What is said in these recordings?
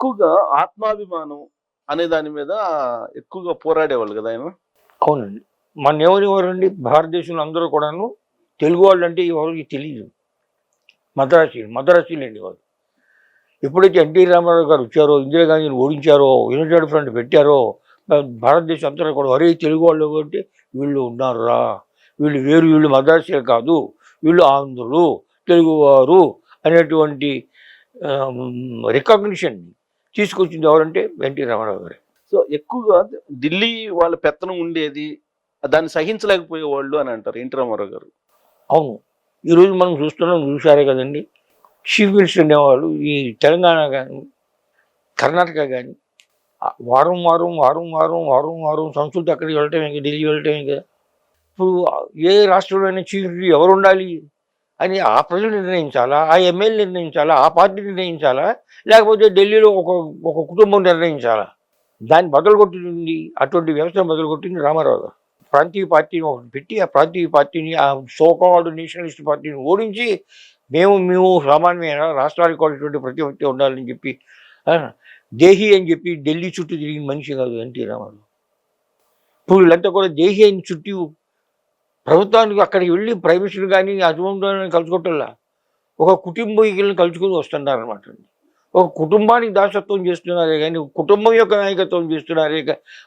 ఎక్కువగా ఆత్మాభిమానం అనే దాని మీద ఎక్కువగా పోరాడేవాళ్ళు కదా ఆయన? అవునండి. మన ఎవరెవరండి భారతదేశంలో అందరూ కూడాను తెలుగు వాళ్ళు అంటే ఎవరికి తెలియదు. మద్రాసీలు మద్రాసీలు అండి వాళ్ళు. ఎప్పుడైతే ఎన్టీ రామారావు గారు వచ్చారో ఇందిరాగాంధీని ఓడించారో యునైటెడ్ ఫ్రంట్ పెట్టారో భారతదేశం అంతా కూడా వరే తెలుగు వాళ్ళు అంటే వీళ్ళు ఉన్నారురా. వీళ్ళు వేరు వీళ్ళు మద్రాసీలు కాదు. వీళ్ళు ఆంధ్రులు తెలుగువారు అనేటువంటి రికగ్నిషన్. తీసుకొచ్చింది ఎవరంటే ఎన్టీ రామారావు గారు. సో ఎక్కువగా ఢిల్లీ వాళ్ళ పెత్తనం ఉండేది దాన్ని సహించలేకపోయేవాళ్ళు అని అంటారు ఎన్టీ రామారావు గారు. అవును. ఈరోజు మనం చూస్తున్నాం చూసారే కదండి. చీఫ్ మినిస్టర్ అనేవాళ్ళు ఈ తెలంగాణ కానీ కర్ణాటక కానీ వారం వారం వారం వారం వారం వారం సంస్కృతి అక్కడికి వెళ్ళటమే ఢిల్లీ వెళ్ళటమే కదా ఇప్పుడు ఏ రాష్ట్రంలోనే చీఫ్ మినిస్టర్ ఎవరు ఉండాలి? అని ఆ ప్రజలు నిర్ణయించాలా? ఆ ఎమ్మెల్యే నిర్ణయించాలా? ఆ పార్టీ నిర్ణయించాలా? లేకపోతే ఢిల్లీలో ఒక ఒక కుటుంబం నిర్ణయించాలా? దాన్ని మొదలుగొట్టింది అటువంటి వ్యవస్థను మొదలుగొట్టింది రామారావు గారు. ప్రాంతీయ పార్టీని ఒకటి పెట్టి ఆ ప్రాంతీయ పార్టీని ఆ సోకాడు నేషనలిస్ట్ పార్టీని ఓడించి మేము మేము సామాన్యమైన రాష్ట్రానికి ఉన్నటువంటి ప్రతిపత్తి ఉండాలని చెప్పి దేహీ దేహి అని చెప్పి ఢిల్లీ చుట్టూ తిరిగిన మనిషి కాదు ఎన్టీ రామారావు. ఇప్పుడు వీళ్ళంతా కూడా దేహి అని చుట్టూ ప్రభుత్వానికి అక్కడికి వెళ్ళి ప్రైమ్ కానీ అటువంటి కలుసుకోవటంలా ఒక కుటుంబీకులను కలుసుకొని వస్తున్నారనమాట అండి ఒక కుటుంబానికి దాసత్వం చేస్తున్నారే కానీ కుటుంబం యొక్క నాయకత్వం చేస్తున్నారే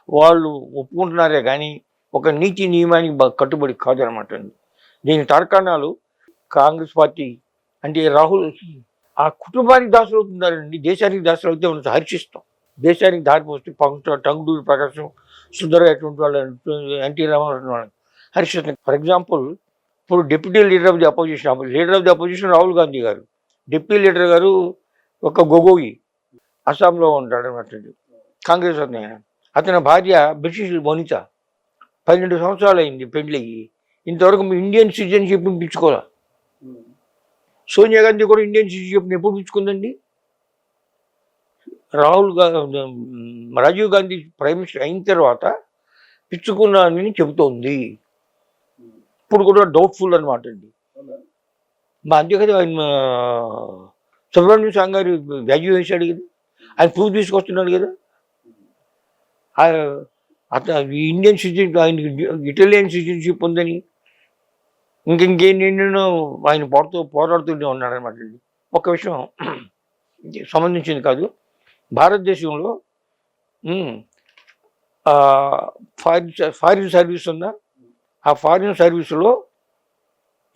వాళ్ళు ఒప్పుకుంటున్నారే కానీ ఒక నీతి నియమానికి కట్టుబడి కాదనమాట అండి దీని తార్కాణాలు కాంగ్రెస్ పార్టీ అంటే రాహుల్ ఆ కుటుంబానికి దాసులు అవుతున్నారండి దేశానికి దాసులు అవుతే మనం హర్షిస్తాం. దేశానికి దారి పోస్తే పంట టంగుడూరి ప్రకాశం సుందర అటువంటి వాళ్ళు ఎన్టీ రామారావు వాళ్ళు ఫర్ ఎగ్జాంపుల్ ఇప్పుడు deputy leader of the opposition leader of the opposition Rahul Gandhi garu. Deputy leader గారు ఒక గొగోయి అస్సాంలో ఉంటాడు అన్నట్టు. కాంగ్రెస్ అతను. అతని భార్య బ్రిటిష్ వనిత. పన్నెండు సంవత్సరాలు అయింది పెళ్ళయ్యి ఇంతవరకు మీ ఇండియన్ సిటిజన్షిప్ పిచ్చుకోవాలి సోనియా గాంధీ కూడా ఇండియన్ సిటిజన్షిప్ ఎప్పుడు పిచ్చుకుందండి రాహుల్ గాంధీ రాజీవ్ గాంధీ ప్రైమ్ మినిస్టర్ అయిన తర్వాత పిచ్చుకున్నానని చెబుతోంది. ఇప్పుడు కూడా డౌట్ఫుల్ అనమాట అండి. మా అంతే కదా ఆయన సుబ్రహ్మణ్యం స్వామి గారు వ్యాజ్యం వేశాడు కదా ఆయన ప్రూఫ్ తీసుకొస్తున్నాడు కదా. అతను ఇండియన్ సిటిజన్ ఆయనకి ఇటాలియన్ సిటిజన్షిప్ ఉందని ఇంక ఇంకేంటో ఆయన పోరాడుతూ పోరాడుతూనే ఉన్నాడు అనమాట అండి. ఒక విషయం సంబంధించింది కాదు. భారతదేశంలో ఫారిన్ ఫారిన్ సర్వీస్ ఉందా? ఆ ఫారిన్ సర్వీసులో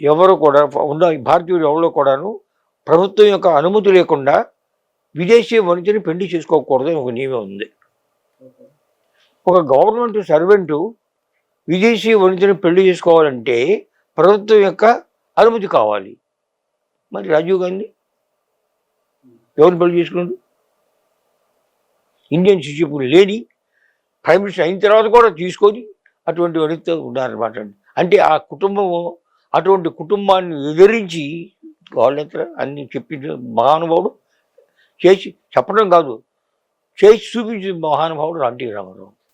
ఎవరు కూడా ఉన్న భారతీయులు ఎవరో కూడాను ప్రభుత్వం యొక్క అనుమతి లేకుండా విదేశీ వనితని పెళ్ళి చేసుకోకూడదు ఒక నియమం ఉంది. ఒక గవర్నమెంట్ సర్వెంటు విదేశీ వనితని పెళ్ళి చేసుకోవాలంటే ప్రభుత్వం యొక్క అనుమతి కావాలి. మరి రాజీవ్ గాంధీ ఎవరిని పెళ్ళి చేసుకున్నాడు ఇండియన్ సిటిజన్ లేని ప్రైమ్ మినిస్టర్ అయిన తర్వాత కూడా తీసుకొని అటువంటి వనిత ఉన్నారనమాట అంటే ఆ కుటుంబము అటువంటి కుటుంబాన్ని ఎదిరించి వాళ్ళంతా అన్ని చెప్పింది మహానుభావుడు చేసి చెప్పడం కాదు చేసి చూపించిన మహానుభావుడు రాంటి రామారావు.